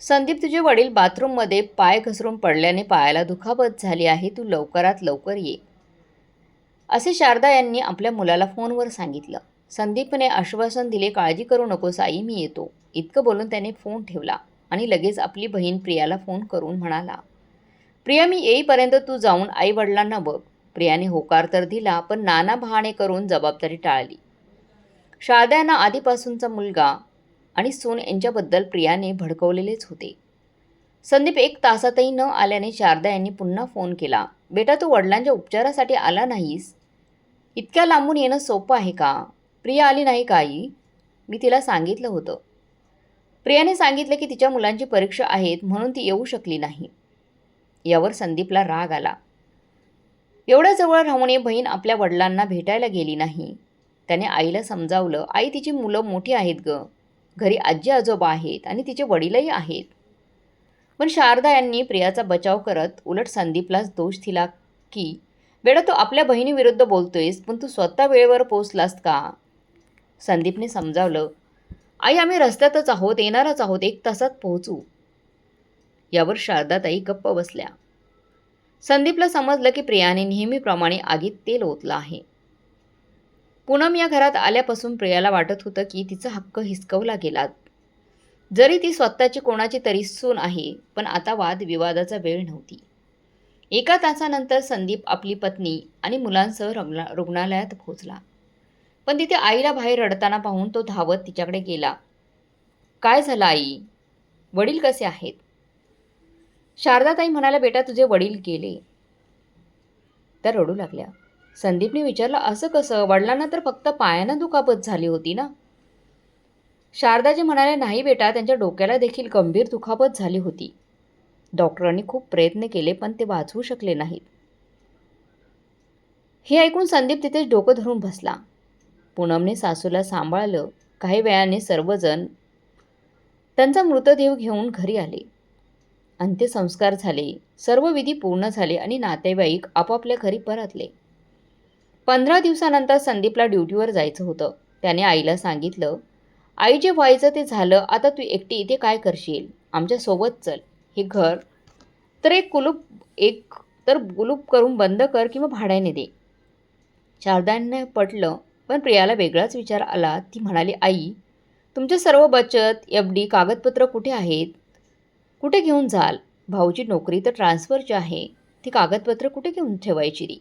संदीप तुझे वडील बाथरूममध्ये पाय घसरून पडल्याने पायाला दुखापत झाली आहे. तू लवकरात लवकर ये. असे शारदा यांनी आपल्या मुलाला फोनवर सांगितलं. संदीपने आश्वासन दिले काळजी करू नकोस आई मी येतो. इतकं बोलून त्याने फोन ठेवला आणि लगेच आपली बहीण प्रियाला फोन करून म्हणाला प्रिया मी येईपर्यंत तू जाऊन आई वडिलांना बघ. प्रियाने होकार तर दिला पण नाना बहाणे करून जबाबदारी टाळली. शारदा यांना आधीपासूनचा मुलगा आणि सून यांच्याबद्दल प्रियाने भडकवलेलेच होते. संदीप एक तासातही न आल्याने शारदा यांनी पुन्हा फोन केला. बेटा तू वडिलांच्या उपचारासाठी आला नाहीस? इतक्या लांबून येणं सोपं आहे का? प्रिया आली नाही का आई मी तिला सांगितलं होतं. प्रियाने सांगितलं की तिच्या मुलांची परीक्षा आहेत म्हणून ती येऊ शकली नाही. यावर संदीपला राग आला. एवढ्या जवळ राहून बहीण आपल्या वडिलांना भेटायला गेली नाही. त्याने आईला समजावलं आई तिची मुलं मोठी आहेत ग. घरी आजी आजोबा आहेत आणि तिचे वडीलही आहेत. पण शारदा यांनी प्रियाचा बचाव करत उलट संदीपलाच दोष दिला की बेडा तू आपल्या बहिणीविरुद्ध बोलतोयस पण तू स्वतः वेळेवर पोचलास का? संदीपने समजावलं आई आम्ही रस्त्यातच आहोत येणारच आहोत एक तासात पोहोचू. यावर शारदाताई गप्प बसल्या. संदीपला समजलं की प्रियाने नेहमीप्रमाणे आगीत तेल ओतलं आहे. पूनम या घरात आल्यापासून प्रियाला वाटत होतं की तिचा हक्क हिसकवला गेला. जरी ती स्वतःची कोणाची तरी सून आहे पण आता वादविवादाचा वेळ नव्हती. एका तासानंतर संदीप आपली पत्नी आणि मुलांसह रुग्णा रुग्णालयात पोहोचला. पण तिथे आईला बाहेर रडताना पाहून तो धावत तिच्याकडे गेला. काय झालं आई? वडील कसे आहेत? शारदाताई म्हणाल्या बेटा तुझे वडील गेले. त्या रडू लागल्या. संदीपने विचारलं असं कसं? वडिलांना तर फक्त पायानं दुखापत झाली होती ना? शारदाजी म्हणाले नाही बेटा त्यांच्या डोक्याला देखील गंभीर दुखापत झाली होती. डॉक्टरांनी खूप प्रयत्न केले पण ते वाचवू शकले नाहीत. हे ऐकून संदीप तिथेच डोकं धरून बसला. पूनमने सासूला सांभाळलं. काही वेळाने सर्वजण त्यांचा मृतदेह घेऊन घरी आले. अंत्यसंस्कार झाले. सर्व विधी पूर्ण झाले आणि नातेवाईक आपापल्या घरी परतले. पंधरा दिवसानंतर संदीपला ड्युटीवर जायचं होतं. त्याने आईला सांगितलं आई जे व्हायचं ते झालं आता तू एकटी इथे काय करशील? आमच्यासोबत चल. हे घर तर एक कुलूप एक तर कुलूप करून बंद कर किंवा भाड्याने दे. शारदांना पटलं पण प्रियाला वेगळाच विचार आला. ती म्हणाली आई तुमच्या सर्व बचत एफ डी कागदपत्र कुठे आहेत? कुठे घेऊन जाल? भाऊची नोकरी तर ट्रान्सफरची आहे. ती कागदपत्र कुठे घेऊन ठेवायची ती?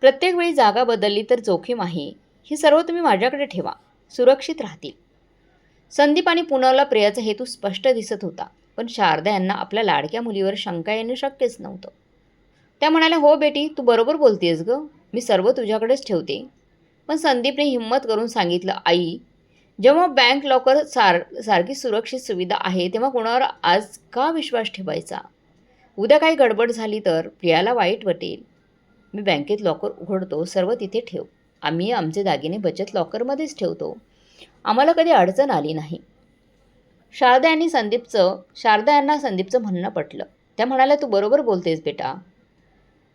प्रत्येक वेळी जागा बदलली तर जोखीम आहे. हे सर्व तुम्ही माझ्याकडे ठेवा. सुरक्षित राहतील. संदीप आणि पुनवला प्रियाचा हेतू स्पष्ट दिसत होता. पण शारदा यांना आपल्या लाडक्या मुलीवर शंका येणं शक्यच नव्हतं. त्या म्हणाल्या हो बेटी तू बरोबर बोलतेस गं. मी सर्व तुझ्याकडेच ठेवते. पण संदीपने हिंमत करून सांगितलं आई जेव्हा बँक लॉकर सार सारखी सुरक्षित सुविधा आहे तेव्हा कोणावर आज का विश्वास ठेवायचा? उद्या काही गडबड झाली तर प्रियाला वाईट वाटेल. मी बँकेत लॉकर उघडतो सर्व तिथे ठेव. आम्ही आमचे दागिने बचत लॉकरमध्येच ठेवतो. आम्हाला कधी अडचण आली नाही. शारदा यांनी संदीपचं शारदा यांना संदीपचं म्हणणं पटलं. त्या म्हणाल्या तू बरोबर बोलतेस बेटा.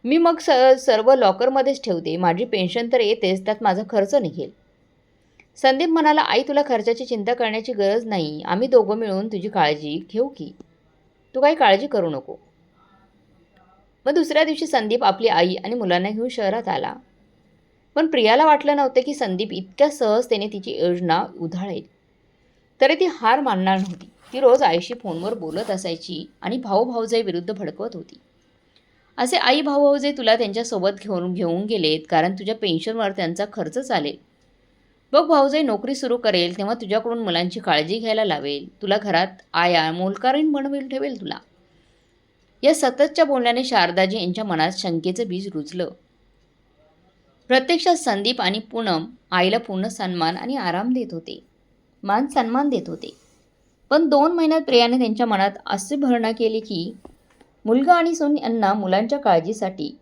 मी मग स सर्व लॉकरमध्येच ठेवते. माझी पेन्शन तर येतेच त्यात माझा खर्च निघेल. संदीप म्हणाला आई तुला खर्चाची चिंता करण्याची गरज नाही. आम्ही दोघं मिळून तुझी काळजी घेऊ की? तू काही काळजी करू नको. मग दुसऱ्या दिवशी संदीप आपली आई आणि मुलांना घेऊन शहरात आला. पण प्रियाला वाटलं नव्हतं की संदीप इतक्या सहजतेने तिची योजना उधाळेल. तरी ती हार मानणार नव्हती. ती रोज आईशी फोनवर बोलत असायची आणि भाऊ भाऊजाई विरुद्ध भडकवत होती. असे आई भाऊ भाऊजे तुला त्यांच्यासोबत घेऊन घेऊन गेलेत कारण तुझ्या पेन्शनवर त्यांचा खर्च चालेल. बघ भाऊजाई नोकरी सुरू करेल तेव्हा तुझ्याकडून मुलांची काळजी घ्यायला लावेल. तुला घरात आया मोलकारीण बनवेल ठेवेल तुला. या सततच्या बोलण्याने शारदाजी यांच्या मनात शंकेचं बीज रुजलं. प्रत्यक्षात संदीप आणि पूनम आईला पूर्ण सन्मान आणि आराम देत होते. मान सन्मान देत होते. पण दोन महिन्यात प्रियाने त्यांच्या मनात असे भरणा केली की मुलगा आणि सून यांना मुलांच्या काळजीसाठी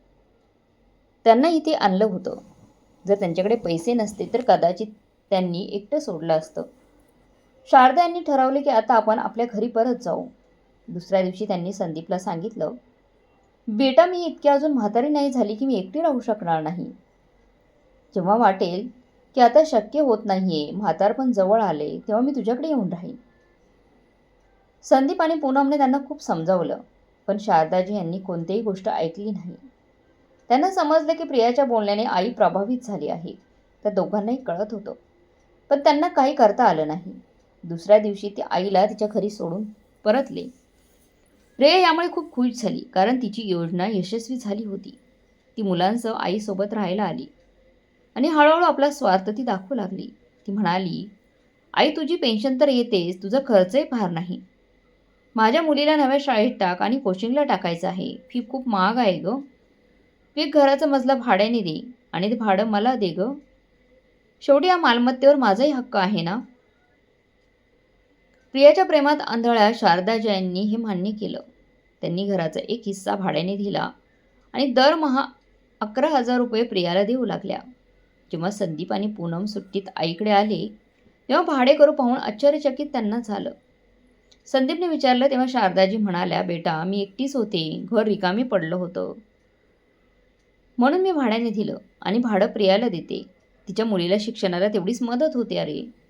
त्यांना इथे आणलं होतं. जर त्यांच्याकडे पैसे नसते तर कदाचित त्यांनी एकटं सोडलं असतं. शारदा यांनी ठरवले की आता आपण आपल्या घरी परत जाऊ. दुसऱ्या दिवशी त्यांनी संदीपला सांगितलं बेटा मी इतकी अजून म्हातारी नाही झाली की मी एकटी राहू शकणार नाही. जेव्हा वाटेल की आता शक्य होत नाही आहे म्हातारपण जवळ आले तेव्हा मी तुझ्याकडे येऊन राहीन. संदीप आणि पूनमने त्यांना खूप समजावलं पण शारदाजी यांनी कोणतीही गोष्ट ऐकली नाही. त्यांना समजलं की प्रियाच्या बोलण्याने आई प्रभावित झाली आहे त्या दोघांनाही कळत होतं. पण त्यांना काही करता आलं नाही. दुसऱ्या दिवशी ती आईला तिच्या घरी सोडून परतले. रे यामुळे खूप खुश झाली कारण तिची योजना यशस्वी झाली होती. ती मुलांसह आईसोबत राहायला आली आणि हळूहळू आपला स्वार्थ ती दाखवू लागली. ती म्हणाली आई तुझी पेन्शन तर येतेच तुझा खर्चही फार नाही. माझ्या मुलीला नव्या शाळेत टाक आणि कोचिंगला टाकायचं आहे. फी खूप महाग आहे गं. मी एक घराचा मजला भाड्याने दे आणि ते भाडं मला दे गं. शेवटी या मालमत्तेवर माझाही हक्क आहे ना? प्रियाच्या प्रेमात आंधळ्या शारदा यांनी हे मान्य केलं. त्यांनी घराचा एक हिस्सा भाड्याने दिला आणि दरमहा अकरा हजार रुपये प्रियाला देऊ लागल्या. जेव्हा संदीप आणि पूनम सुट्टीत आईकडे आले तेव्हा भाडेकरू पाहून आश्चर्यचकित त्यांना झालं. संदीपने विचारलं तेव्हा शारदाजी म्हणाल्या बेटा मी एकटीच होते. घर रिकामी पडलं होतं. म्हणून मी भाड्याने दिलं आणि भाडं प्रियाला देते. तिच्या मुलीला शिक्षणाला तेवढीच मदत होते अरे.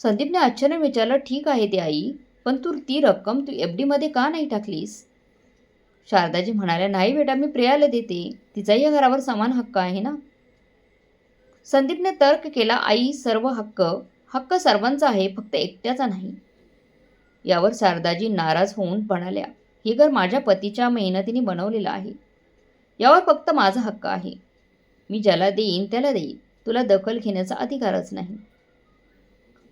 संदीपने आश्चर्य विचारलं ठीक आहे ते आई पण तू ती रक्कम तू एफ डीमध्ये का नाही टाकलीस? शारदाजी म्हणाल्या नाही बेटा मी प्रियाला देते. तिचाही या घरावर समान हक्क आहे ना? संदीपने तर्क केला आई सर्व हक्क हक्क सर्वांचा आहे फक्त एकट्याचा नाही. यावर शारदाजी नाराज होऊन म्हणाल्या हे घर माझ्या पतीच्या मेहनतीने बनवलेलं आहे. यावर फक्त माझा हक्क आहे. मी ज्याला देईन त्याला देईन. तुला दखल घेण्याचा अधिकारच नाही.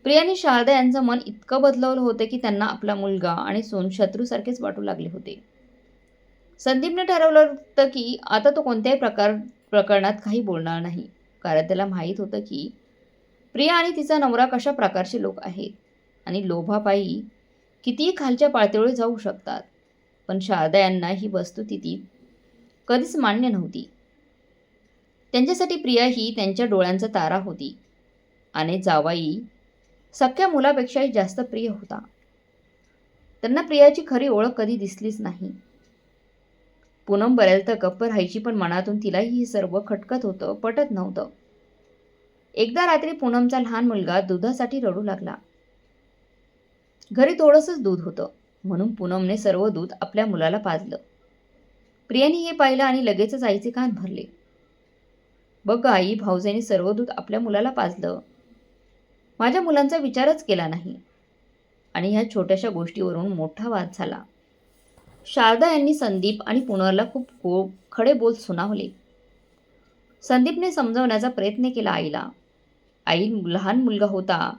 प्रियाने शारदा यांचं मन इतकं बदलवलं होतं की त्यांना आपला मुलगा आणि सोन शत्रूसारखेच वाटू लागले होते. संदीपने ठरवलं होतं की आता तो कोणत्याही प्रकार प्रकरणात काही बोलणार नाही. कारण त्याला माहीत होतं की प्रिया आणि तिचा नवरा कशा प्रकारचे लोक आहेत. आणि लोभापायी कितीही खालच्या पातळीवर जाऊ शकतात पण शारदा यांना ही वस्तुस्थिती कधीच मान्य नव्हती. त्यांच्यासाठी प्रिया ही त्यांच्या डोळ्यांचा तारा होती. आणि जावाई सख्या मुलापेक्षाही जास्त प्रिय होता. त्यांना प्रियाची खरी ओळख कधी दिसलीच नाही. पूनम बऱ्याचदा गप्प राहायची पण मनातून तिलाही हे सर्व खटकत होतं पटत नव्हतं. एकदा रात्री पूनमचा लहान मुलगा दुधासाठी रडू लागला. घरी थोडंसंच दूध होतं म्हणून पूनमने सर्व दूध आपल्या मुलाला पाजलं. प्रियाने हे पाहिलं आणि लगेचच आईचे कान भरले. बघ आई भाऊजाईने सर्व दूध आपल्या मुलाला पाजलं. माझ्या मुलांचा विचारच केला नाही. आणि ह्या छोट्याशा गोष्टीवरून मोठा वाद झाला. शारदा यांनी संदीप आणि पुनरला खूप गो खडे बोल सुनावले. संदीपने समजवण्याचा प्रयत्न केला आईला. आई लहान मुलगा होता.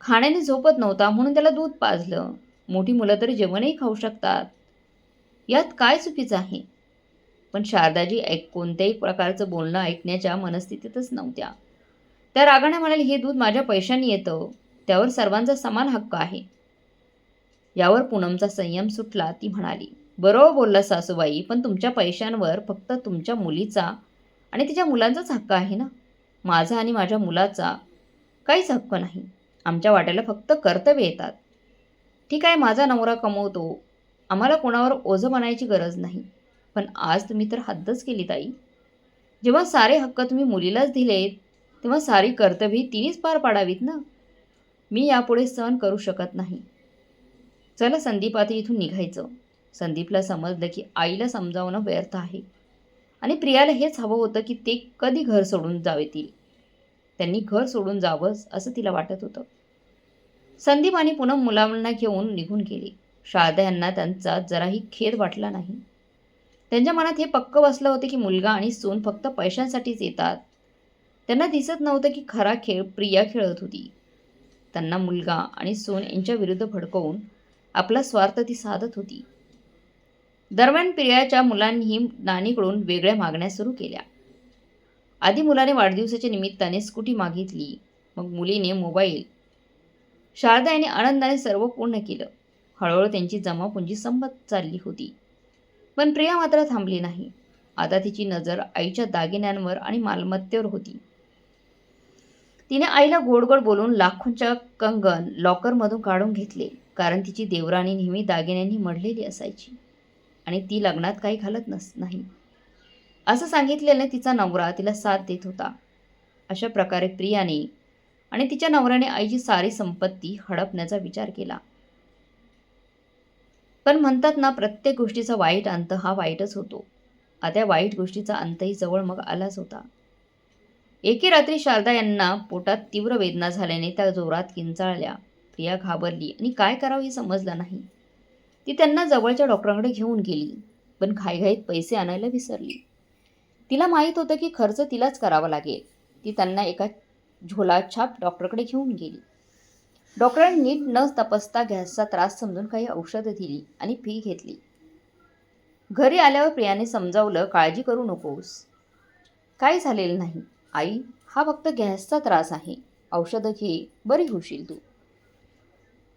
खाण्याने झोपत नव्हता म्हणून त्याला दूध पाजलं. मोठी मुलं तर जेवणही खाऊ शकतात. यात काय चुकीचं आहे? पण शारदाजी ऐक कोणत्याही प्रकारचं बोलणं ऐकण्याच्या मनस्थितीतच नव्हत्या. त्या रागाने म्हणाले हे दूध माझ्या पैशाने येतं. त्यावर सर्वांचा समान हक्क आहे. यावर पूनमचा संयम सुटला ती म्हणाली बरोबर बोलला सासूबाई पण तुमच्या पैशांवर फक्त तुमच्या मुलीचा आणि तिच्या मुलांचाच हक्क आहे ना? माझा आणि माझ्या मुलाचा काहीच हक्क नाही. आमच्या वाट्याला फक्त कर्तव्य येतात. ठीक आहे माझा नवरा कमवतो. आम्हाला कोणावर ओझं बनायची गरज नाही. पण आज तुम्ही तर हद्दच केली ताई. जेव्हा सारे हक्क तुम्ही मुलीलाच दिलेत तेव्हा सारी कर्तव्ये तिनेच पार पाडावीत ना? मी यापुढे सहन करू शकत नाही. चला संदीप इथून निघायचं. संदीपला समजलं की आईला समजावणं व्यर्थ आहे. आणि प्रियाला हेच हवं होतं की ते कधी घर सोडून जावेतील. त्यांनी घर सोडून जावंच असं तिला वाटत होतं. संदीप आणि पुन्हा मुलांना घेऊन निघून गेले. शारदा यांना त्यांचा जराही खेद वाटला नाही. त्यांच्या मनात हे पक्क बसलं होतं की मुलगा आणि सून फक्त पैशांसाठीच येतात. त्यांना दिसत नव्हतं की खरा खेळ प्रिया खेळत होती. त्यांना मुलगा आणि सून यांच्या विरुद्ध भडकवून आपला स्वार्थ ती साधत होती. दरम्यान प्रियाच्या मुलांनीही नानीकडून वेगळ्या मागण्या सुरू केल्या. आधी मुलाने वाढदिवसाच्या निमित्ताने स्कूटी मागितली मग मुलीने मोबाईल. शारदा यांनी आनंदाने सर्व पूर्ण केलं. हळूहळू त्यांची जमापुंजी संपत चालली होती. पण प्रिया मात्र थांबली नाही. आता तिची नजर आईच्या दागिन्यांवर आणि मालमत्तेवर होती. तिने आईला गोड गोड बोलून लाखोंच्या कंगन लॉकरमधून काढून घेतले कारण तिची देवराणी नेहमी दागिन्यांनी मढलेली असायची आणि ती लग्नात काही घालत नस नाही. असं सांगितलेलं तिचा नवरा तिला साथ देत होता. अशा प्रकारे प्रियाने आणि तिच्या नवऱ्याने आईची सारी संपत्ती हडपण्याचा विचार केला. पण म्हणतात ना प्रत्येक गोष्टीचा वाईट अंत हा वाईटच होतो. आता वाईट गोष्टीचा अंतही जवळ मग आलाच होता. एके रात्री शारदा यांना पोटात तीव्र वेदना झाल्याने त्या जोरात किंचाळल्या. प्रिया घाबरली. आणि काय करावं हे समजलं नाही. ती त्यांना जवळच्या डॉक्टरांकडे घेऊन गेली. पण घाईघाईत पैसे आणायला विसरली. तिला माहीत होतं की खर्च तिलाच करावा लागेल. ती त्यांना एका झोला छाप डॉक्टरकडे घेऊन गेली. डॉक्टरांनी नीट न तपासता गॅसचा त्रास समजून काही औषधं दिली आणि फी घेतली. घरी आल्यावर प्रियाने समजावलं काळजी करू नकोस. काही झालेलं नाही. आई हा फक्त गॅसचा त्रास आहे. औषधं घे बरी होशील तू.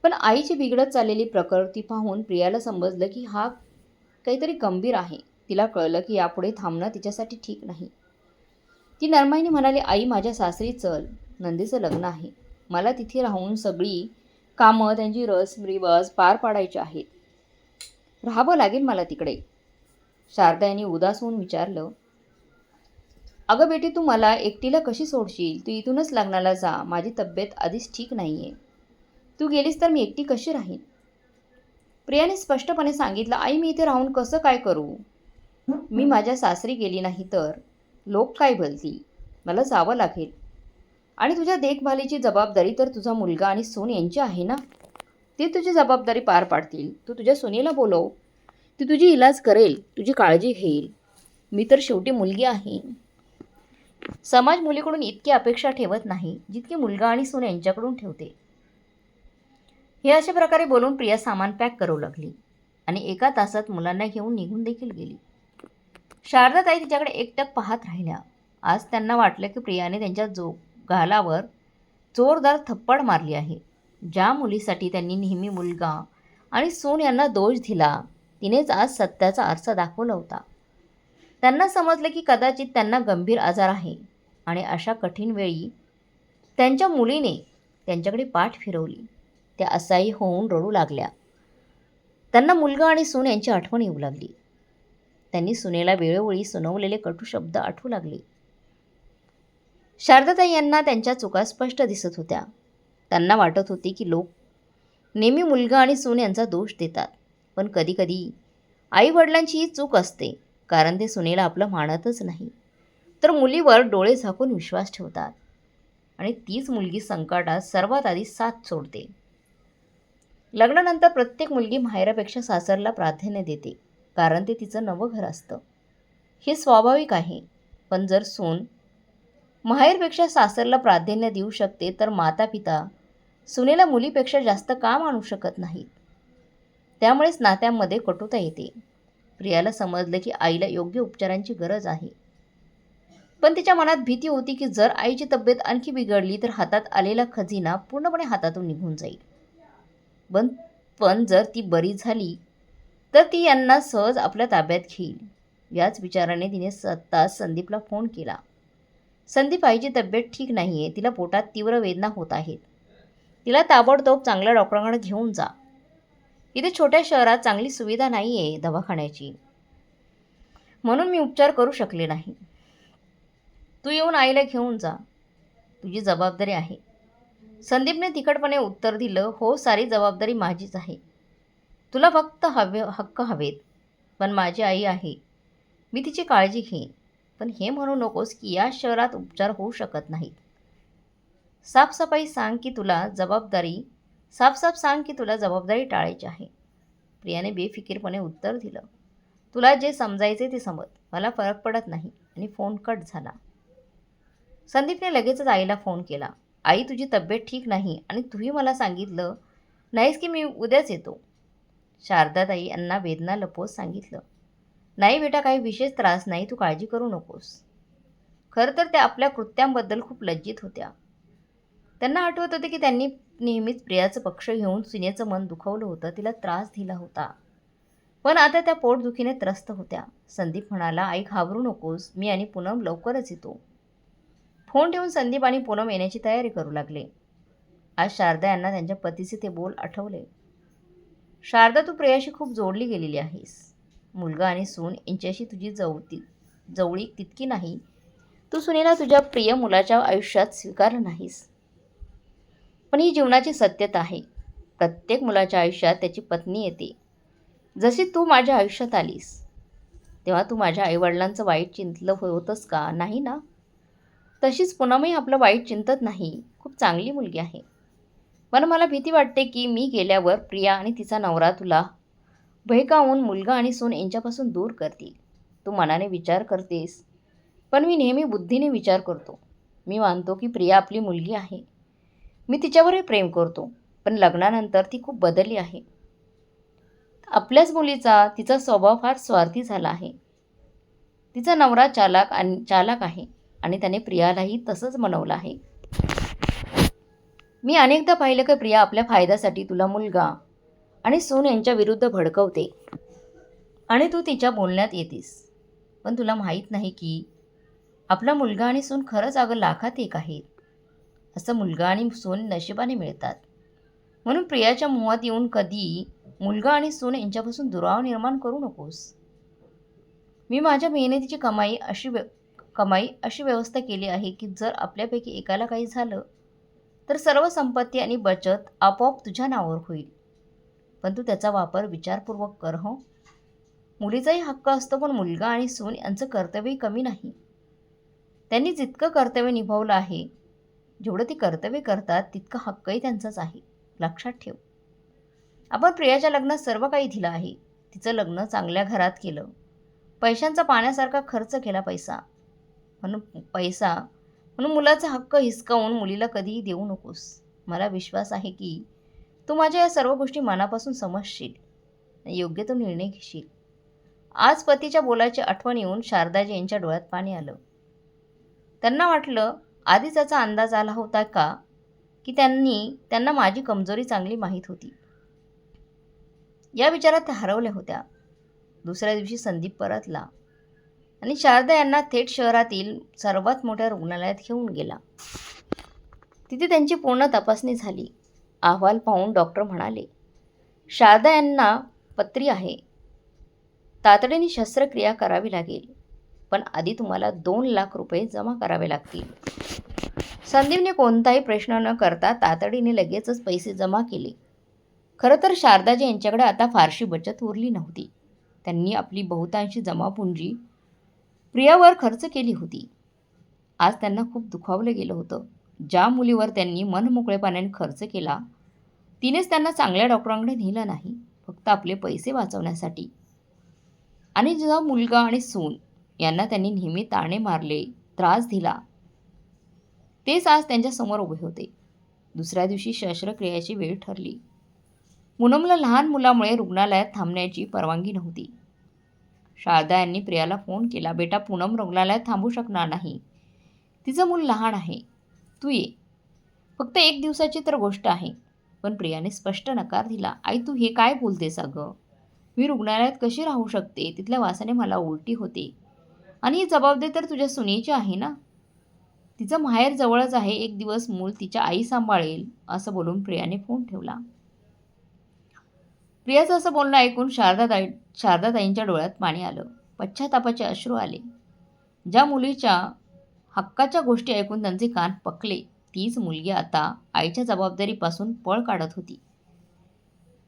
पण आईची बिघडत चाललेली प्रकृती पाहून प्रियाला समजलं की हा काहीतरी गंभीर आहे. तिला कळलं की यापुढे थांबणं तिच्यासाठी ठीक नाही. ती नरमाईने म्हणाली आई माझ्या सासरी चल. नंदीचं लग्न आहे. मला तिथे राहून सगळी कामं त्यांची रस रिवाज पार पाडायची आहेत. राहावं लागेल मला तिकडे. शारदा यांनी उदास होऊन विचारलं अगं बेटी तू मला एकटीला कशी सोडशील? तू इथूनच लग्नाला जा. माझी तब्येत आधीच ठीक नाही आहे तू गेलीस तर मी एकटी कशी राहीन? प्रियाने स्पष्टपणे सांगितलं आई मी इथे राहून कसं काय करू? मी माझ्या सासरी गेली नाही तर लोक काय बोलतील? मला जावं लागेल. आणि तुझ्या देखभालीची जबाबदारी तर तुझा मुलगा आणि सून यांची आहे ना? ते तुझी जबाबदारी पार पाडतील. तू तुझ्या सुनेला बोलव. ती तुझी इलाज करेल. तुझी काळजी घेईल. मी तर शेवटी मुलगी आहे. समाज मुलीकडून इतकी अपेक्षा ठेवत नाही जितकी मुलगा आणि सून यांच्याकडून ठेवते. हे अशा प्रकारे बोलून प्रिया सामान पॅक करू लागली आणि एका तासात मुलांना घेऊन निघून देखील गेली. शारदाताई तिच्याकडे एकटक पाहत राहिल्या. आज त्यांना वाटलं की प्रियाने त्यांच्या जो गालावर जोरदार थप्पड मारली आहे. ज्या मुलीसाठी त्यांनी नेहमी मुलगा आणि सून यांना दोष दिला तिनेच आज सत्याचा आरसा दाखवला होता. त्यांना समजलं की कदाचित त्यांना गंभीर आजार आहे. आणि अशा कठीण वेळी त्यांच्या मुलीने त्यांच्याकडे पाठ फिरवली. त्या असाई होऊन रडू लागल्या. त्यांना मुलगा आणि सून यांची आठवण येऊ लागली. त्यांनी सुनेला वेळोवेळी सुनवलेले कटू शब्द आठवू लागले. शारदाताई यांना त्यांच्या चुका स्पष्ट दिसत होत्या. त्यांना वाटत होते की लोक नेहमी मुलगा आणि सून यांचा दोष देतात. पण कधीकधी आईवडिलांची ही चूक असते. कारण ते सुनेला आपलं मानतच नाही. तर मुलीवर डोळे झाकून विश्वास ठेवतात. आणि तीच मुलगी संकटात सर्वात आधी साथ सोडते. लग्नानंतर प्रत्येक मुलगी माहेरापेक्षा सासरला प्राधान्य देते कारण ते तिचं नवं घर असतं. हे स्वाभाविक आहे पण जर सून माहेरपेक्षा सासरला प्राधान्य देऊ शकते तर माता पिता सुनेला मुलीपेक्षा जास्त का मानू शकत नाहीत? त्यामुळेच नात्यांमध्ये कटुता येते. प्रियाला समजलं की आईला योग्य उपचारांची गरज आहे. पण तिच्या मनात भीती होती की जर आईची तब्येत आणखी बिघडली तर हातात आलेला खजिना पूर्णपणे हातातून निघून जाईल. पण पण जर ती बरी झाली तर ती यांना सहज आपल्या ताब्यात घेईल. याच विचाराने तिने सत्ता संदीपला फोन केला. संदीप आईची तब्येत ठीक नाही आहे तिला पोटात तीव्र वेदना होत आहेत. तिला ताबडतोब चांगल्या डॉक्टरांकडे घेऊन जा. इथे छोट्या शहरात चांगली सुविधा नाही आहे दवाखान्याची. म्हणून मी उपचार करू शकले नाही. तू येऊन आईला घेऊन जा. तुझी जबाबदारी आहे. संदीपने तिखटपणे उत्तर दिलं हो सारी जबाबदारी माझीच आहे. तुला फक्त हवे हक्क हवेत. पण माझी आई आहे. मी तिची काळजी घेईन. पण हे म्हणू नकोस की या शहरात उपचार होऊ शकत नाहीत. साफसफाई सांग की तुला जबाबदारी साफसाफ सांग की तुला जबाबदारी टाळायची आहे. प्रियाने बेफिकीरपणे उत्तर दिलं. तुला जे समजायचे ते समज. मला फरक पडत नाही आणि फोन कट झाला. संदीपने लगेचच आईला फोन केला. आई तुझी तब्येत ठीक नाही आणि तूही मला सांगितलं नाहीस की मी उद्याच येतो. शारदाताई यांना वेदना लपवत सांगितलं. नाही बेटा काही विशेष त्रास नाही तू काळजी करू नकोस. खरं तर त्या आपल्या कृत्यांबद्दल खूप लज्जित होत्या. त्यांना आठवत होते की त्यांनी नेहमीच प्रियाचं पक्ष घेऊन सुनेचं मन दुखवलं होतं तिला त्रास दिला होता. पण आता त्या पोटदुखीने त्रस्त होत्या. संदीप म्हणाला आई घाबरू नकोस मी आणि पूनम लवकरच येतो. फोन ठेवून संदीप आणि पूनम येण्याची तयारी करू लागले. आज शारदा यांना त्यांच्या पतीचे ते बोल आठवले. शारदा तू प्रियाशी खूप जोडली गेलेली आहेस. मुलगा आणि सून यांच्याशी तुझी जवळती जवळीक तितकी नाही. तू सुनेला तुझ्या प्रिय मुलाच्या आयुष्यात स्वीकारलं नाहीस. पण ही जीवनाची सत्यता आहे. प्रत्येक मुलाच्या आयुष्यात त्याची पत्नी येते. जशी तू माझ्या आयुष्यात आलीस तेव्हा तू माझ्या आईवडिलांचं वाईट चिंतलं हो- होतंस का? नाही ना? तशीच पुनमही आपलं वाईट चिंतत नाही. खूप चांगली मुलगी आहे. पण मला भीती वाटते की मी गेल्यावर प्रिया आणि तिचा नवरा तुला बहकावून मुलगा आणि सून यांच्यापासून दूर करतील? तू मनाने विचार करतेस. पण मी नेहमी बुद्धीने विचार करतो. मी मानतो की प्रिया आपली मुलगी आहे. मी तिच्यावरही प्रेम करतो पण लग्नानंतर ती खूप बदलली आहे. आपल्याच मुलीचा तिचा स्वभाव फार स्वार्थी झाला आहे. तिचा नवरा चालाक आणि चालाक आहे आणि त्याने प्रियालाही तसंच मनवलं आहे. मी अनेकदा पाहिलं की प्रिया आपल्या फायद्यासाठी तुला मुलगा आणि सून यांच्या विरुद्ध भडकवते आणि तू तिच्या बोलण्यात येतेस. पण तुला माहीत नाही की आपला मुलगा आणि सून खरंच अगं लाखात एक आहेत. असं मुलगा आणि सून नशिबाने मिळतात. म्हणून प्रियाच्या मुहात येऊन कधी मुलगा आणि सून यांच्यापासून दुराव निर्माण करू नकोस. मी माझ्या मेहनतीची कमाई अशी व्य कमाई अशी व्यवस्था केली आहे की जर आपल्यापैकी एकाला काही झालं तर सर्व संपत्ती आणि बचत आपोआप तुझ्या नावावर होईल. पण तू त्याचा वापर विचारपूर्वक कर हो? मुलीचाही हक्क असतो पण मुलगा आणि सून यांचं कर्तव्यही कमी नाही. त्यांनी जितकं कर्तव्य निभावलं आहे जेवढं ती कर्तव्य करतात तितकं हक्कही त्यांचाच आहे. लक्षात ठेव. आपण प्रियाच्या लग्नात सर्व काही दिलं आहे. तिचं लग्न चांगल्या घरात केलं. पैशांचा पाण्यासारखा खर्च केला पैसा. म्हणून पैसा म्हणून मुलाचा हक्क हिसकावून मुलीला कधीही देऊ नकोस. मला विश्वास आहे की तू माझ्या या सर्व गोष्टी मनापासून समजशील योग्य तो निर्णय घेशील. आज पतीच्या बोलाची आठवण येऊन शारदाजी यांच्या डोळ्यात पाणी आलं. त्यांना वाटलं आधीच याचा अंदाज आला होता का? की त्यांनी त्यांना माझी कमजोरी चांगली माहीत होती. या विचारात त्या हरवल्या होत्या. दुसऱ्या दिवशी संदीप परतला आणि शारदा यांना थेट शहरातील सर्वात मोठ्या रुग्णालयात घेऊन गेला. तिथे त्यांची पूर्ण तपासणी झाली. अहवाल पाहून डॉक्टर म्हणाले शारदा यांना पत्री आहे. तातडीने शस्त्रक्रिया करावी लागेल. पण आधी तुम्हाला दोन लाख रुपये जमा करावे लागतील. संदीपने कोणताही प्रश्न न करता तातडीने लगेचच पैसे जमा केले. खरं तर शारदाजी यांच्याकडे आता फारशी बचत उरली नव्हती. त्यांनी आपली बहुतांशी जमापुंजी प्रियावर खर्च केली होती. आज त्यांना खूप दुखावलं गेलं होतं. ज्या मुलीवर त्यांनी मनमोकळेपणाने खर्च केला तिनेच त्यांना चांगल्या डॉक्टरांकडे नेलं नाही फक्त आपले पैसे वाचवण्यासाठी. आणि जो मुलगा आणि सून यांना त्यांनी नेहमी ताणे मारले त्रास दिला. तेच आज त्यांच्यासमोर उभे होते. दुसऱ्या दिवशी शस्त्रक्रियेची वेळ ठरली. पूनमला लहान मुलामुळे रुग्णालयात थांबण्याची परवानगी नव्हती. शारदा यांनी प्रियाला फोन केला बेटा पूनम रुग्णालयात थांबू शकणार नाही. तिचं मूल लहान आहे. तू ये. फक्त एक दिवसाची तर गोष्ट आहे. पण प्रियाने स्पष्ट नकार दिला आई तू हे काय बोलतेस अगं? मी रुग्णालयात कशी राहू शकते? तिथल्या वासाने मला उलटी होते. आणि ही जबाबदारी तर तुझ्या सुनेची आहे ना? तिचं माहेर जवळच आहे. एक दिवस मूल तिच्या आई सांभाळेल असं बोलून प्रियाने फोन ठेवला. प्रियाचं असं बोलणं ऐकून शारदाताई शारदाताईंच्या डोळ्यात पाणी आलं. पश्चातापाचे अश्रू आले. ज्या मुलीच्या हक्काच्या गोष्टी ऐकून त्यांचे कान पकले तीच मुलगी आता आईच्या जबाबदारीपासून पळ काढत होती.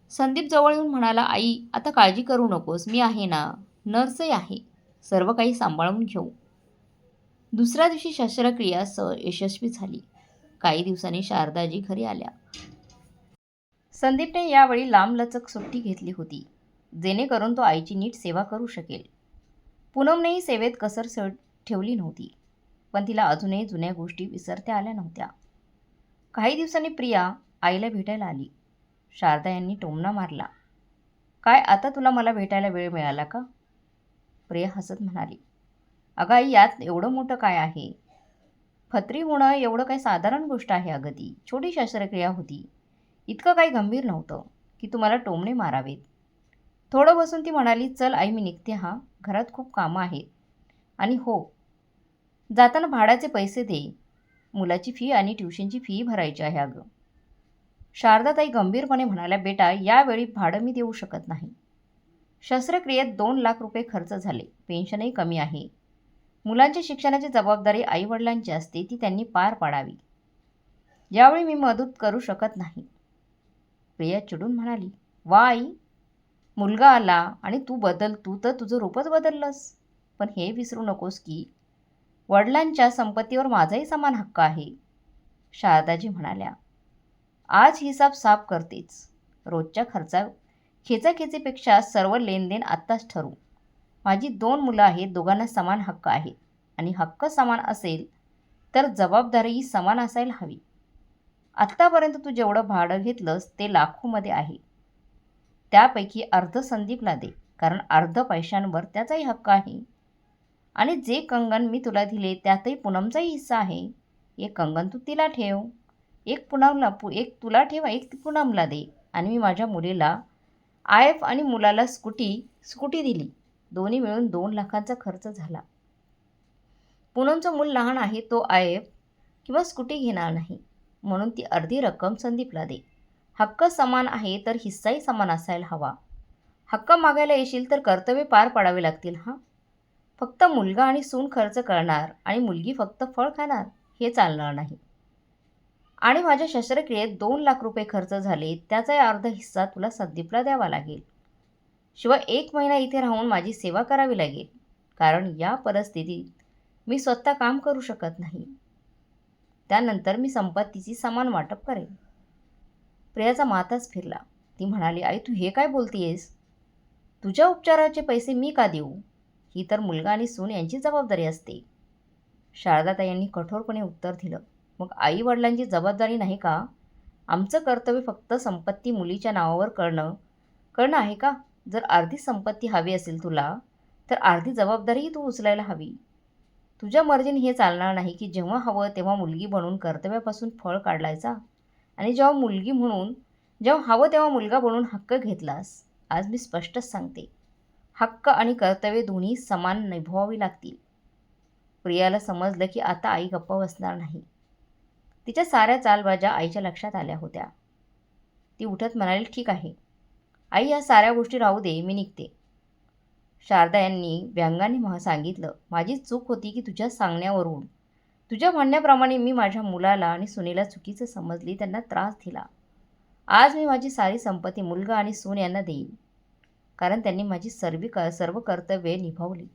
संदीप जवळ येऊन म्हणाला आई आता काळजी करू नकोस. मी आहे ना नर्सही आहे. सर्व काही सांभाळून घेऊ. दुसऱ्या दिवशी शस्त्रक्रिया स यशस्वी झाली. काही दिवसांनी शारदाजी घरी आल्या. संदीपने यावेळी लांबलचक सुट्टी घेतली होती जेणेकरून तो आईची नीट सेवा करू शकेल. पूनमनेही सेवेत कसर स ठेवली नव्हती पण तिला अजूनही जुन्या गोष्टी विसरत्या आल्या नव्हत्या. काही दिवसांनी प्रिया आईला भेटायला आली. शारदा यांनी टोमणा मारला. काय आता तुला मला भेटायला वेळ मिळाला का? प्रिया हसत म्हणाली अगं आई यात एवढं मोठं काय आहे? फत्री होणं एवढं काही साधारण गोष्ट आहे अगं ती छोटी शस्त्रक्रिया होती. इतकं काही गंभीर नव्हतं की तुम्हाला टोमणे मारावेत. थोडं बसून ती म्हणाली चल आई मी निघते हा. घरात खूप कामं आहेत. आणि हो. जाताना भाड्याचे पैसे दे. मुलाची फी आणि ट्युशनची फी भरायची आहे अगं. शारदाताई गंभीरपणे म्हणाल्या बेटा यावेळी भाडं मी देऊ शकत नाही. शस्त्रक्रियेत दोन लाख रुपये खर्च झाले. पेन्शनही कमी आहे. मुलांच्या शिक्षणाची जबाबदारी आईवडिलांची असते ती त्यांनी पार पाडावी. यावेळी मी मदत करू शकत नाही. प्रिया चिडून म्हणाली वा आई मुलगा आला आणि तू बदल तू तर तुझं रूपच बदललंस. पण हे विसरू नकोस की वडिलांच्या संपत्तीवर माझाही समान हक्क आहे. शारदाजी म्हणाल्या आज हिसाब साफ करतेच. रोजच्या खर्चा खेचाखेचीपेक्षा सर्व लेनदेन आत्ताच ठरू माझी दोन मुलं आहेत दोघांना समान हक्क आहे आणि हक्क समान असेल तर जबाबदारीही समान असायला हवी. आत्तापर्यंत तू जेवढं भाडं घेतलंस ते लाखोमध्ये आहे. त्यापैकी अर्ध संदीपला दे कारण अर्ध पैशांवर त्याचाही हक्क आहे. आणि जे कंगन मी तुला दिले त्यातही पूनमचाही हिस्सा आहे. एक कंगन तू तिला ठेव. एक पुनमला पु एक तुला ठेवा एक पुनमला दे. आणि मी माझ्या मुलीला आयफ आणि मुलाला स्कूटी स्कूटी दिली. दोन्ही मिळून दोन लाखांचा खर्च झाला. पूनमचं मूल लहान आहे तो आय एफ किंवा स्कूटी घेणार नाही म्हणून ती अर्धी रक्कम संदीपला दे. हक्क समान आहे तर हिस्साही समान असायला हवा. हक्क मागायला येशील तर कर्तव्य पार पाडावे लागतील हां? फक्त मुलगा आणि सून खर्च करणार आणि मुलगी फक्त फळ खाणार हे चालणार नाही. आणि माझ्या शस्त्रक्रियेत दोन लाख रुपये खर्च झाले. त्याचाही अर्धा हिस्सा तुला संदीपला द्यावा लागेल. शिवाय एक महिना इथे राहून माझी सेवा करावी लागेल. कारण या परिस्थितीत मी स्वतः काम करू शकत नाही. त्यानंतर मी संपत्तीची समान वाटप करेन. प्रियाचा माताच फिरला. ती म्हणाली आई तू हे काय बोलतीयेस? तुझ्या उपचाराचे पैसे मी का देऊ? ही तर मुलगा आणि सून यांची जबाबदारी असते. शारदाताई यांनी कठोरपणे उत्तर दिलं. मग आई वडिलांची जबाबदारी नाही का? आमचं कर्तव्य फक्त संपत्ती मुलीच्या नावावर करणं करणं आहे का? जर अर्धी संपत्ती हवी असेल तुला तर अर्धी जबाबदारीही तू उचलायला हवी. तुझ्या मर्जीने हे चालणार नाही की जेव्हा हवं तेव्हा मुलगी बनून कर्तव्यापासून फळ काढलायचा. आणि जेव्हा मुलगी म्हणून जेव्हा हवं तेव्हा मुलगा बनून हक्क घेतलास आज मी स्पष्टच सांगते. हक्क आणि कर्तव्य दोन्ही समान निभवावी लागतील. प्रियाला समजलं की आता आई गप्पा बसणार नाही. तिच्या साऱ्या चालबाजा आईच्या लक्षात आल्या होत्या. ती उठत म्हणाली ठीक आहे. आई या साऱ्या गोष्टी राहू दे मी निघते. शारदा यांनी व्यंगाने महा सांगितलं माझी चूक होती की तुझ्या सांगण्यावरून. तुझ्या म्हणण्याप्रमाणे मी माझ्या मुलाला आणि सुनेला चुकीचं समजली त्यांना त्रास दिला. आज मी माझी सारी संपत्ती मुलगा आणि सून यांना देईन. कारण त्यांनी माझी सर्व क सर्व कर्तव्ये निभावली.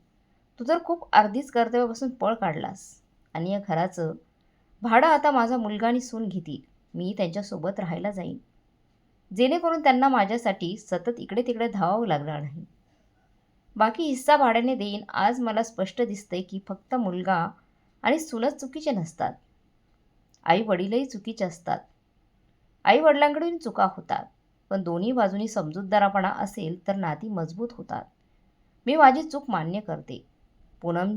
तू तर खूप अर्धीच कर्तव्यापासून पळ काढलास आणि या घराचं भाडं आता माझा मुलगा आणि सून घेतील. मी त्यांच्यासोबत राहायला जाईन. जेणेकरून त्यांना माझ्यासाठी सतत इकडे तिकडे धावावं लागणार नाही. बाकी हिस्सा भाड्याने देईन. आज मला स्पष्ट दिसतंय की फक्त मुलगा आणि सूनच चुकीचे नसतात. आई वडीलही चुकीचे असतात. आई वडिलांकडून चुका होतात. पण दोन्ही बाजूनी समजूतदारपणा असेल तर नाती मजबूत होतात. मी माझी चूक मान्य करते. पूनम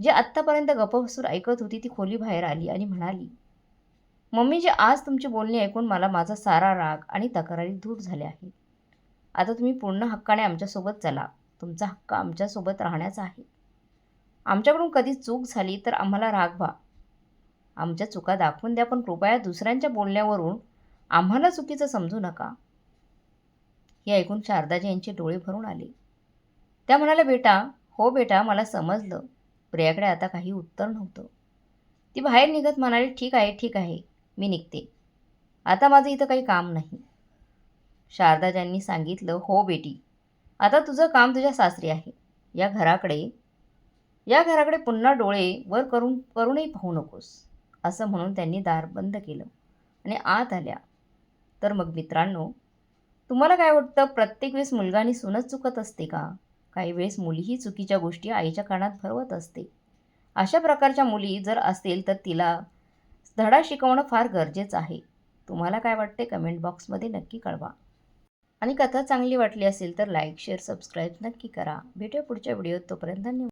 जे आत्तापर्यंत गपसूर ऐकत होती ती खोली बाहेर आली आणि म्हणाली मम्मी जे आज तुमची बोलणी ऐकून मला माझा सारा राग आणि तक्रारी दूर झाल्या आहेत. आता तुम्ही पूर्ण हक्काने आमच्यासोबत चला. तुमचा हक्क आमच्यासोबत राहण्याचा आहे. आमच्याकडून कधी चूक झाली तर आम्हाला राग व्हा. आमच्या चुका दाखवून द्या पण कृपया दुसऱ्यांच्या बोलण्यावरून आम्हाला चुकीचं समजू नका. हे ऐकून शारदाजी यांचे डोळे भरून आले. त्या म्हणाल्या बेटा हो बेटा मला समजलं. प्रियाकडे आता काही उत्तर नव्हतं. ती बाहेर निघत म्हणाली ठीक आहे ठीक आहे मी निघते. आता माझं इथं काही काम नाही. शारदाजांनी सांगितलं हो बेटी आता तुझं काम तुझ्या सासरी आहे. या घराकडे या घराकडे पुन्हा डोळे वर करून करूनही पाहू नकोस. असं म्हणून त्यांनी दार बंद केलं आणि आत आल्या. तर मग मित्रांनो तुम्हाला काय वाटतं प्रत्येक वेळेस मुलगा आणि सूनच चुकत असते का? काही वेळेस मुलीही चुकीच्या गोष्टी आईच्या कानात भरवत असते. अशा प्रकारच्या मुली जर असतील तर तिला धडा शिकवणं फार गरजेचं आहे. तुम्हाला काय वाटते कमेंट बॉक्समध्ये नक्की कळवा. आणि कथा चांगली वाटली असेल तर लाईक शेअर सबस्क्राईब नक्की करा. भेटूया पुढच्या व्हिडिओत. तोपर्यंत धन्यवाद.